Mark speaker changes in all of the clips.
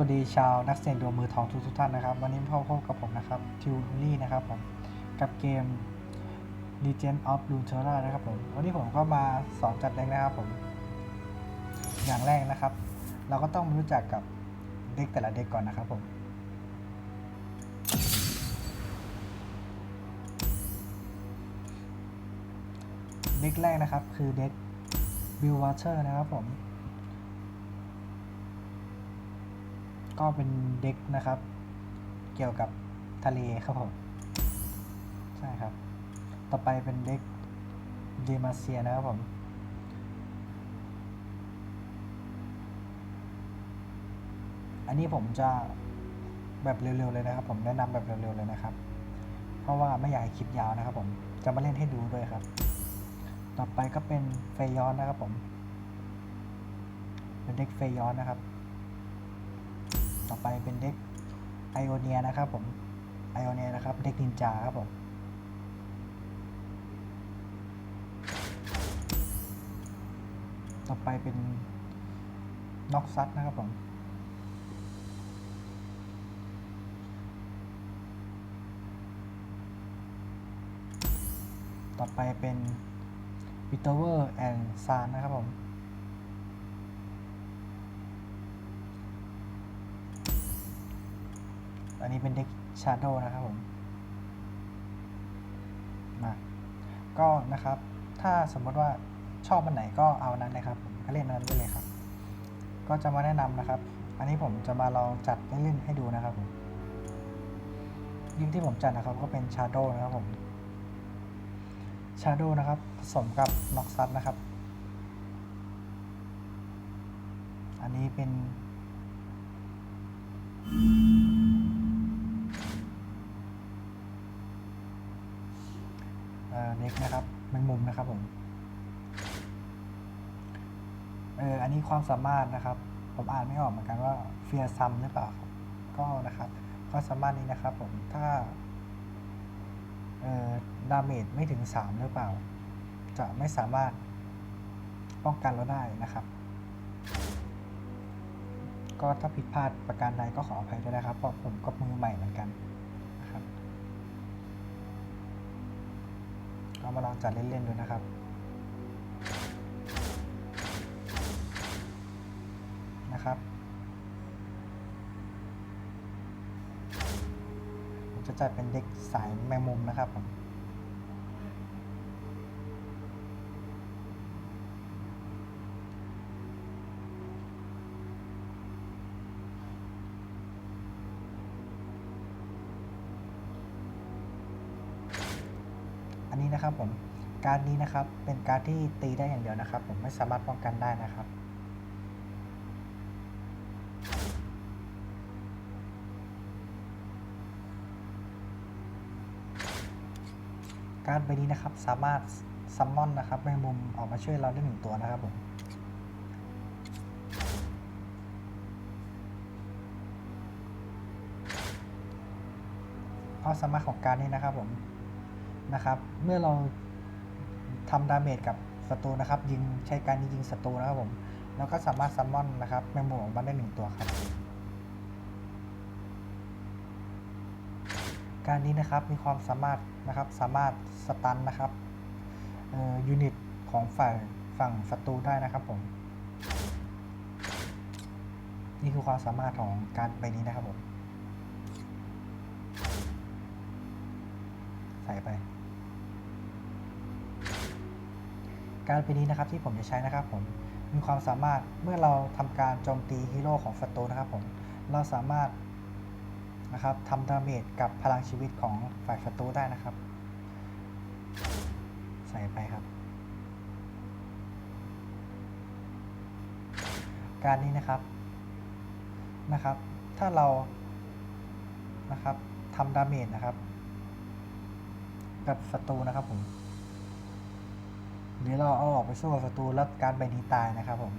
Speaker 1: วัสดีชาวนักเสี่ยงดวงมือทองทุกทุกท่านนะครับ วันนี้พบกับผมนะครับทิวลี่นะครับผมกับเกม Legend of Runeterra นะครับผมวันนี้ผมก็มาสอนจัดเด็กนะครับผมอย่างแรกนะครับ เราก็ต้องรู้จักกับเด็กแต่ละเด็กก่อนนะครับผมเด็กแรกนะครับคือเด็ก Blue Water นะครับผม ก็เป็นเด็กนะครับ เกี่ยวกับทะเลครับผมใช่ครับ ต่อไปเป็นเด็กเดมาเซียนะครับผมอันนี้ผมจะแบบเร็วๆเลยนะครับ ผมแนะนำแบบเร็วๆเลยนะครับ เพราะว่าไม่อยากให้คลิปยาวนะครับผมจะมาเล่นให้ดูด้วยครับ ต่อไปก็เป็นเฟยอนนะครับผม เป็นเด็กเฟยอนนะครับ ต่อไปเป็นเด็กไอโอเนียนะครับผมไอโอเนียนะครับ เด็กนินจาครับผมต่อไปเป็นน็อกซัตนะครับผมต่อไปเป็นวิเตอร์เวอร์แอนด์ซานนะครับผม อันนี้เป็นเด็กชาร์โดนะครับผม มา ก็นะครับ ถ้าสมมติว่าชอบอันไหนก็เอานั้นเลยครับ ผมก็เล่นอันนั้นไปเลยครับ ก็จะมาแนะนำนะครับ อันนี้ผมจะมาลองจัดเล่นให้ดูนะครับผมยิ่งที่ผมจัดนะครับก็เป็นชาร์โดนะครับผมชาร์โดนะครับ ผสมกับน็อกซัตนะครับ อันนี้เป็นเอ่อ เด็กนะครับเป็นมุมนะครับผมเอออันนี้ความสามารถนะครับ ผมอ่านไม่ออกเหมือนกันว่าเฟียซัมหรือเปล่าครับก็นะครับความสามารถนี้นะครับผมถ้าเอ่อดาเมจไม่ถึง 3 หรือเปล่า จะไม่สามารถป้องกันเราได้นะครับ ก็ถ้าผิดพลาดประการใดก็ขออภัยด้วยนะครับเพราะผมก็มือใหม่เหมือนกันนะครับ เรามาลองจัดเล่น ๆ ดูนะครับ นะครับ ผมจะจัดเป็นเด็กสายแมงมุมนะครับผม การนี้นะครับเป็นการที่ตีได้อย่างเดียวนะครับ ผมไม่สามารถป้องกันได้นะครับการใบนี้นะครับสามารถซัมมอนนะครับแมงมุมออกมาช่วยเราได้หนึ่งตัวนะครับผมความสามารถของการนี้นะครับผมนะครับ เมื่อเรา ทำดาเมจกับศัตรูนะครับ ยิงใช้การนี้ยิงศัตรูนะครับผม แล้วก็สามารถซัมมอนนะครับแมงมุมออกมาได้หนึ่งตัวครับ การนี้นะครับมีความสามารถนะครับสามารถสตันนะครับยูนิตของฝ่ายฝั่งศัตรูได้นะครับผม นี่คือความสามารถของการใบนี้นะครับผม ใส่ไป การใบนี้นะครับที่ผมจะใช้นะครับผมมีความสามารถเมื่อเราทำการโจมตีฮีโร่ของศัตรูนะครับผมเราสามารถนะครับทำดาเมจกับพลังชีวิตของฝ่ายศัตรูได้นะครับ ใส่ไปครับ การนี้นะครับนะครับ ถ้าเรานะครับทำดาเมจนะครับ กับศัตรูนะครับผม หรือเราเอาออกไปสู้กับศัตรูแล้วการใบนี้ตายนะครับผม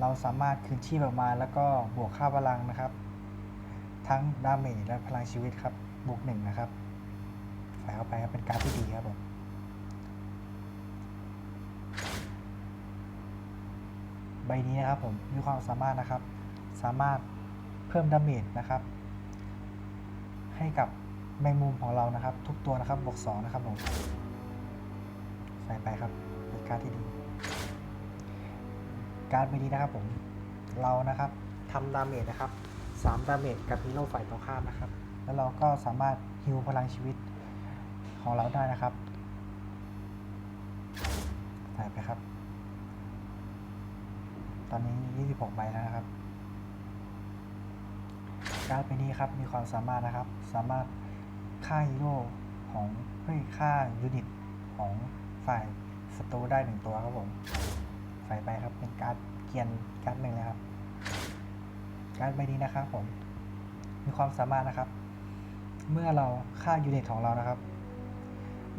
Speaker 1: เราสามารถคืนชีพออกมาแล้วก็บวกค่าพลังนะครับ ทั้งดาเมจและพลังชีวิตครับบวกหนึ่งนะครับใส่เข้าไปครับเป็นการที่ดีครับผมใบนี้นะครับผมมีความสามารถนะครับ สามารถเพิ่มดาเมจนะครับ ให้กับแมงมุมของเรานะครับ ทุกตัวนะครับบวก2นะครับผม ใส่ไปครับเป็นการดที่ดี การดใบนี้นะครับผม เรานะครับทำดาเมจนะครับ3ดาเมจกับฮีโร่ฝ่ายตรงข้ามนะครับ แล้วเราก็สามารถฮิวพลังชีวิตของเราได้นะครับใส่ไปครับ ตอนนี้ 26 ใบแล้วนะครับ การ์ดใบนี้ครับมีความสามารถนะครับ สามารถฆ่าฮีโร่ของเฮ้ยฆ่ายูนิตของ ฝ่ายศัตรูได้หนึ่งตัวครับผมใส่ไปครับเป็นการ์ดเกียนการ์ดหนึ่งเลยครับ การ์ดใบนี้นะครับผม มีความสามารถนะครับ เมื่อเราฆ่ายูนิตของเรานะครับ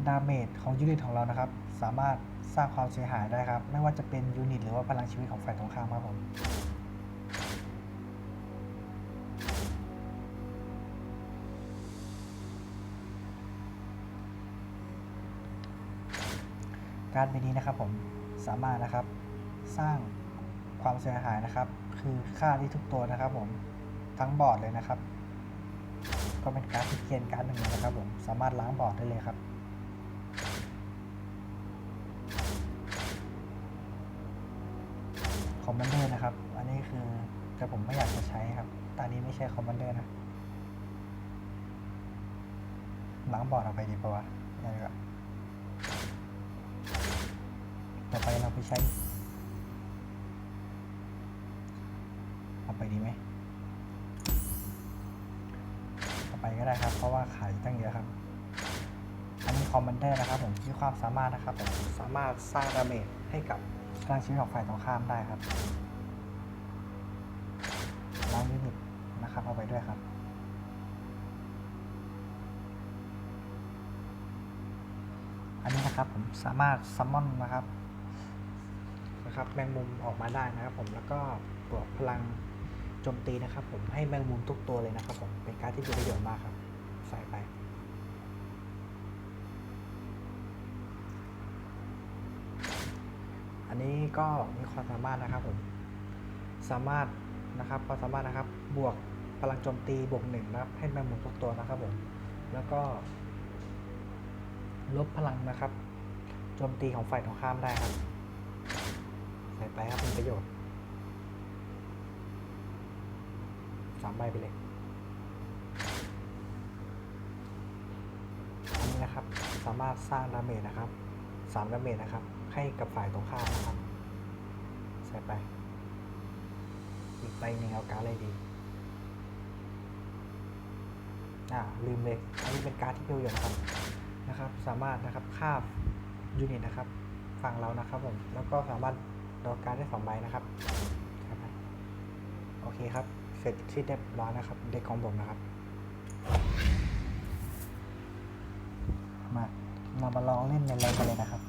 Speaker 1: ดาเมจของยูนิตของเรานะครับ สามารถสร้างความเสียหายได้ครับ ไม่ว่าจะเป็นยูนิตหรือว่าพลังชีวิตของฝ่ายตรงข้ามครับผม การดใบนี้นะครับผมสามารถนะครับสร้างความเสียหายนะครับ คือค่าที่ทุกตัวนะครับ ผมทั้งบอร์ดเลยนะครับ ก็เป็นการดที่เกียนการดหนึ่งเลยนะครับ ผมสามารถล้างบอร์ดได้เลยครับคอมมานเดอร์นะครับ อันนี้คือแต่ผมไม่อยากจะใช้ครับตอนนี้ไม่ใช่คอมมานเดอร์นะล้างบอร์ดออกไปดีปะวะนี่ดีกว่า ต่อไปเราไปใช้ เอาไปดีไหมเอาไปก็ได้ครับ เพราะว่าขายตั้งเยอะครับ อันนี้คอมมานเดอร์นะครับผมมีความสามารถนะครับผมสามารถสร้างดาเมจให้กับพลังชีวิตของฝ่ายตรงข้ามได้ครับล้างยูนิตนะครับ เอาไปด้วยครับอันนี้นะครับผมสามารถซัมมอนนะครับ นะครับแมงมุมออกมาได้นะครับผมแล้วก็บวกพลังโจมตีนะครับ ผมให้แมงมุมทุกตัวเลยนะครับผมเป็นการที่มีประโยชน์มากครับ ใส่ไป อันนี้ก็มีความสามารถนะครับผมสามารถนะครับความสามารถนะครับบวกพลังโจมตีบวกหนึ่งนะครับ ให้แมงมุมทุกตัวนะครับผมแล้วก็ ลบพลังนะครับโจมตีของฝ่ายตรงข้ามได้ครับ ใส่ไปครับเป็นประโยชน์สามใบไปเลยอันนี้นะครับสามารถสร้างดาเมจนะครับสามดาเมจนะครับ ให้กับฝ่ายตรงข้ามนะครับ ใส่ไป อีกใบหนึ่งเอาการดอะไรดีอ่าลืมเลยอันนี้เป็นการดที่ประโยชน์นะครับนะครับ สามารถนะครับค่ายูนิตนะครับ ฝั่งเรานะครับผมแล้วก็สามารถ ดอกการได้สองใบนะครับครับ โอเคครับ เสร็จที่เรียบร้อยนะครับ เด็กของผมนะครับ มาเรามาลองเล่นในแรงกันเลยนะครับ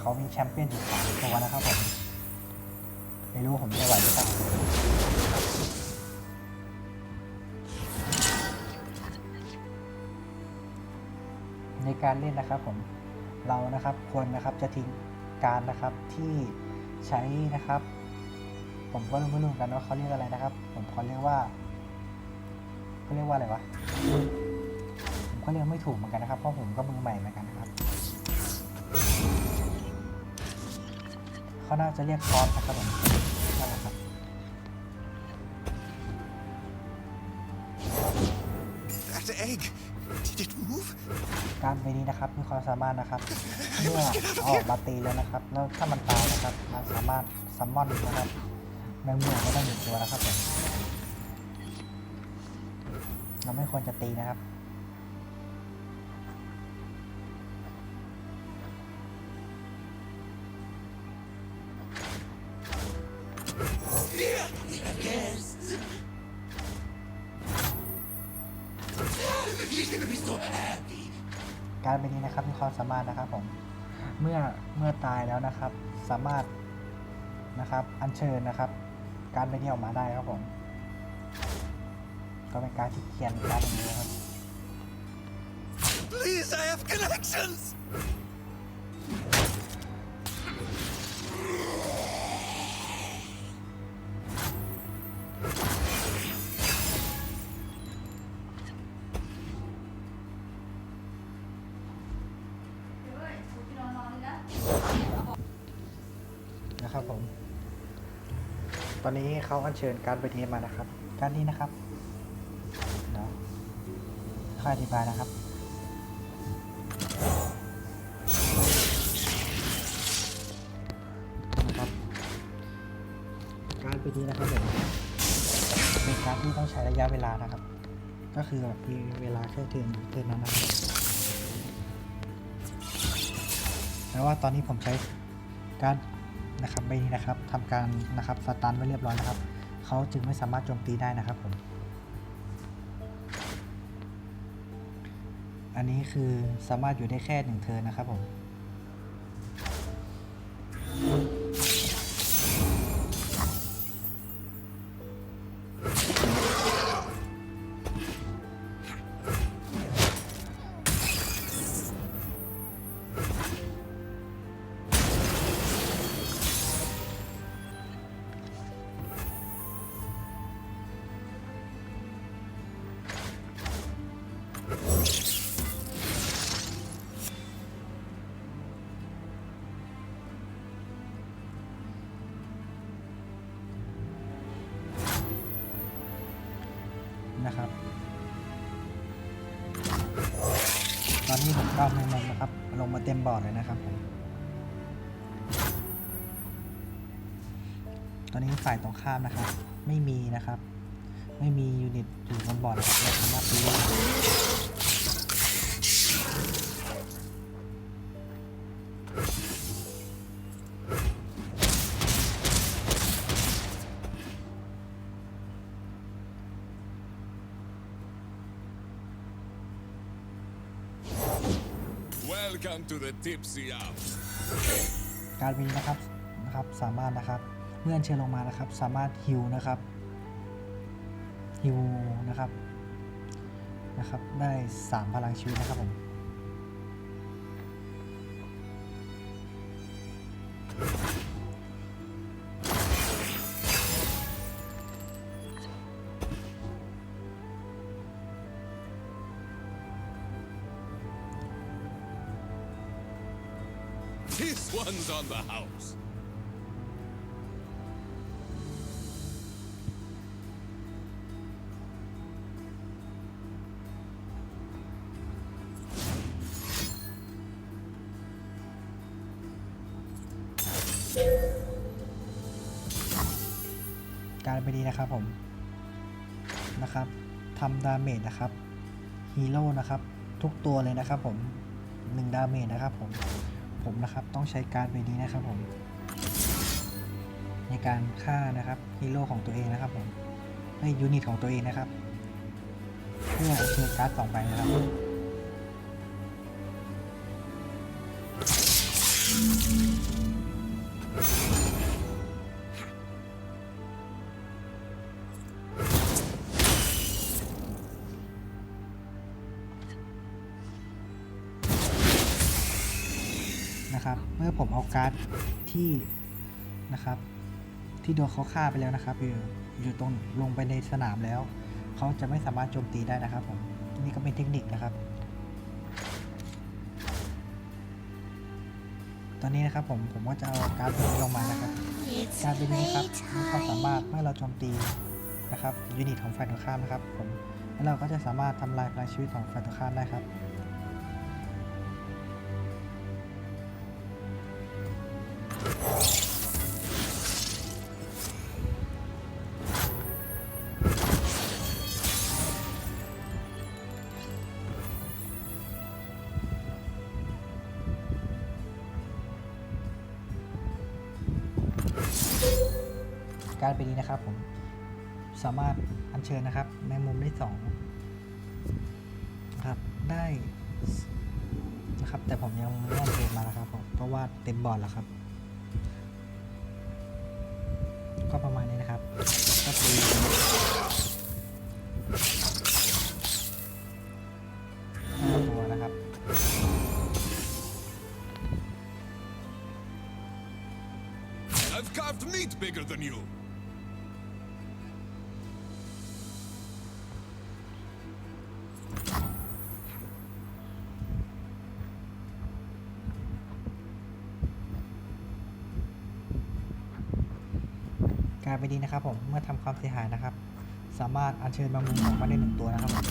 Speaker 1: เขามีแชมเปี้ยนอยู่สามตัวนะครับผม ไม่รู้ผมจะไหวหรือเปล่าในการเล่นนะครับผมเรานะครับควรนะครับจะทิ้งการนะครับที่ใช้นะครับ ผมก็รู้ไม่รู้กันว่าเขาเรียกอะไรนะครับ ผมขอเรียกว่าเขาเรียกว่าอะไรวะผมก็เรียกไม่ถูกเหมือนกันนะครับเพราะผมก็มือใหม่เหมือนกันนะครับ เขาน่าจะเรียกคอร์สนะครับผมนั่นแหละครับ
Speaker 2: That egg, did it move?
Speaker 1: การใบนี้นะครับมีความสามารถนะครับเมื่อเอาออกมาตีแล้วนะครับ แล้วถ้ามันตายนะครับมันสามารถซัมมอนนะครับแมงมุมก็ได้หนึ่งตัวนะครับผมเราไม่ควรจะตีนะครับ
Speaker 2: He's gonna be so happy.
Speaker 1: การเป็นนี้นะครับมีความสามารถนะครับผมเมื่อเมื่อตายแล้วนะครับ สามารถนะครับอัญเชิญนะครับ การเป็นนี้ออกมาได้ครับผม ก็เป็นการที่เขียนการอย่างนี้นะครับ
Speaker 2: Please, I have connections.
Speaker 1: อนนี้เขาอัญเชิญการเป็นนี้มานะครับการนี้นะครับเดี๋ยวค่อยอธิบายนะครับ นะครับ การไปนี้นะครับผมเป็นการที่ต้องใช้ระยะเวลานะครับ ก็คือแบบมีเวลาแค่เดือนเดือนนั้นนะครับแต่ว่าตอนนี้ผมใช้การ นะครับใบนี้นะครับทำการนะครับสตาร์ทไว้เรียบร้อยนะครับเขาจึงไม่สามารถโจมตีได้นะครับผมอันนี้คือสามารถอยู่ได้แค่หนึ่งเทินนะครับผม นะครับ ตอนนี้ผมก็เอาแมงมุมนะครับ ลงมาเต็มบอร์ดเลยนะครับผมตอนนี้ฝ่ายตรงข้ามนะครับ ไม่มีนะครับ ไม่มียูนิตอยู่บนบอร์ดนะครับเราสามารถ
Speaker 3: Welcome to the Tipsy Hour.
Speaker 1: การวีนะครับนะครับสามารถนะครับเมื่อเชิญลงมานะครับ สามารถฮิวนะครับฮิวนะครับนะครับ ได้ 3 พลังชีวิตนะครับผม การไปดีนะครับผมนะครับทำดาเมจนะครับฮีโร่นะครับทุกตัวเลยนะครับผม1ดาเมจนะครับผมผมนะครับต้องใช้การไปนี้นะครับผมในการฆ่านะครับฮีโร่ของตัวเองนะครับผมให้ยูนิตของตัวเองนะครับ เพื่อเอาเชิญการ์ดสองใบนะครับ มื่อผมเอาการ์ดที่นะครับ ที่โดนเขาฆ่าไปแล้วนะครับอยู่อยู่ตรงลงไปในสนามแล้ว เขาจะไม่สามารถโจมตีได้นะครับผมนี่ก็เป็นเทคนิคนะครับ ตอนนี้นะครับผมผมก็จะเอาการ์ดตัวนี้ลงมานะครับ
Speaker 4: It's
Speaker 1: การเป็นนี้นะครับมีความสามารถ
Speaker 4: playtime.
Speaker 1: เมื่อเราโจมตีนะครับยูนิตของฝ่ายตรงข้ามนะครับผมแล้วเราก็จะสามารถทำลายพลังชีวิตของฝ่ายตรงข้ามได้ครับ การเป็นนี้นะครับผมสามารถอัญเชิญนะครับแมงมุมได้สองครับได้นะครับ แต่ผมยังไม่อัญเชิญมานะครับผมเพราะว่าเต็มบอร์ดแล้วครับ ก็ประมาณนี้นะครับก็ตีห้าตัวนะครับ
Speaker 3: I've carved meat bigger than you.
Speaker 1: ไปดีนะครับผม เมื่อทำความเสียหายนะครับ สามารถอัญเชิญบางมุมออกมาได้หนึ่งตัวนะครับผม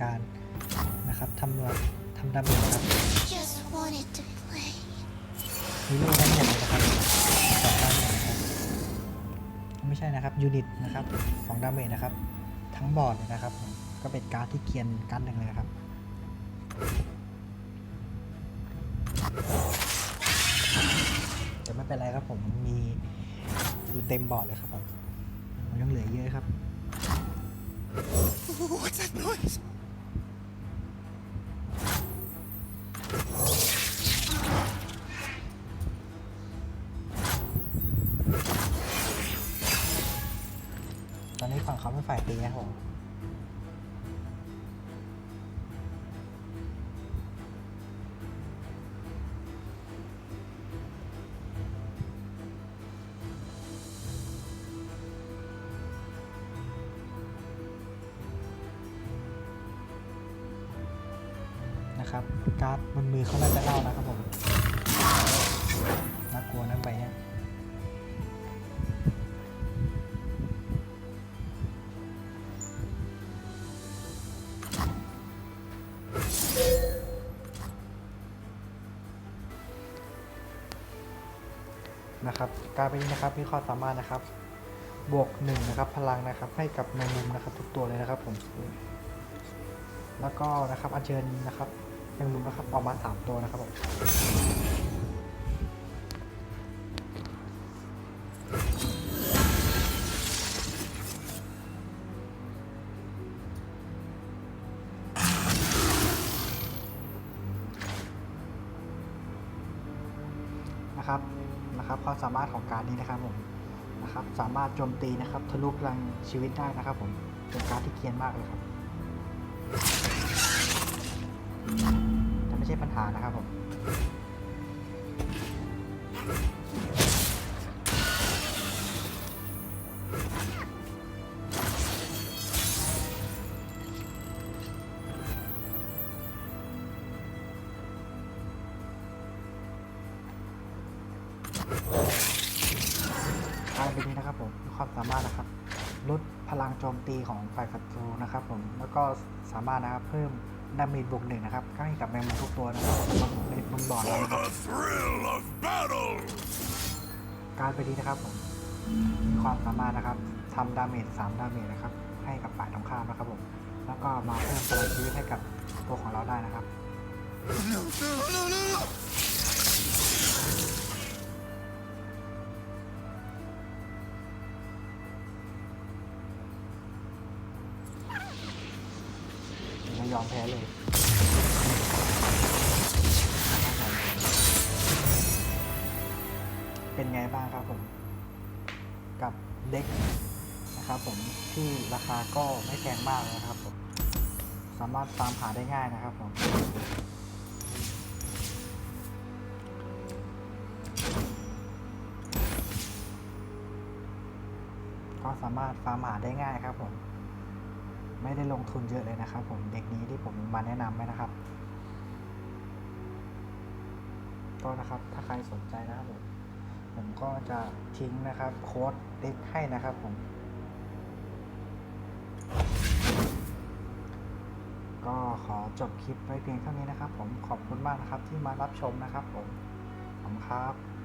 Speaker 1: การนะครับทำลายทำดาเมจนะครับ
Speaker 4: Just wanted to play.
Speaker 1: ฮีโร่ทั้งหมดเลยนะครับสองดาเมจนะครับไม่ใช่นะครับยูนิตนะครับสองดาเมจนะครับ ทั้งบอร์ดเลยนะครับผมก็เป็นการดที่เกียนการดหนึ่งเลยนะครับแต่ไม่เป็นไรครับผมมีอยู่เต็มบอร์ดเลยครับผมมันยังเหลือเยอะครับ
Speaker 2: What's that noise?
Speaker 1: อนนี้ฝั่งเขาเป็นฝ่ายตีนะครับผมนะครับการ์ดบนมือเขาน่าจะเล่านะครับผมน่ากลัวนะใบเนี้ย นะครับการไปนี้นะครับมีความสามารถนะครับ บวกหนึ่งนะครับพลังนะครับให้กับแมงมุมนะครับทุกตัวเลยนะครับผม แล้วก็นะครับอัญเชิญนะครับแมงมุมนะครับออกมาสามตัวนะครับผม ความสามารถของการนี้นะครับผมนะครับสามารถโจมตีนะครับทะลุพลังชีวิตได้นะครับผมเป็นการดที่เกียนมากเลยครับแต่ไม่ใช่ปัญหานะครับผม ตีของฝ่ายศัตรูนะครับผมแล้วก็สามารถนะครับเพิ่มดาเมจบวกหนึ่งนะครับให้กับแมงมุมทุกตัวนะครับบนในบนบอร์ดเรานะครับ
Speaker 3: The thrill of battle!
Speaker 1: การไปนี้นะครับผมมีความสามารถนะครับทำดาเมจสามดาเมจนะครับให้กับฝ่ายตรงข้ามนะครับผมแล้วก็มาเพิ่มพลังชีวิตให้กับตัวของเราได้นะครับ แพ้เลยเป็นไงบ้างครับผม กับเด็กนะครับผมที่ราคาก็ไม่แพงมากนะครับผมสามารถตามหาได้ง่ายนะครับผมก็สามารถฟาร์มหาได้ง่ายครับผม ไม่ได้ลงทุนเยอะเลยนะครับ ผมเด็กนี้ที่ผมมาแนะนำไหมนะครับก็นะครับถ้าใครสนใจนะครับผมผมก็จะทิ้งนะครับโค้ดเด็กให้นะครับผม ก็ขอจบคลิปไว้เพียงเท่านี้นะครับ ผมขอบคุณมากนะครับที่มารับชมนะครับผมขอบคุณครับ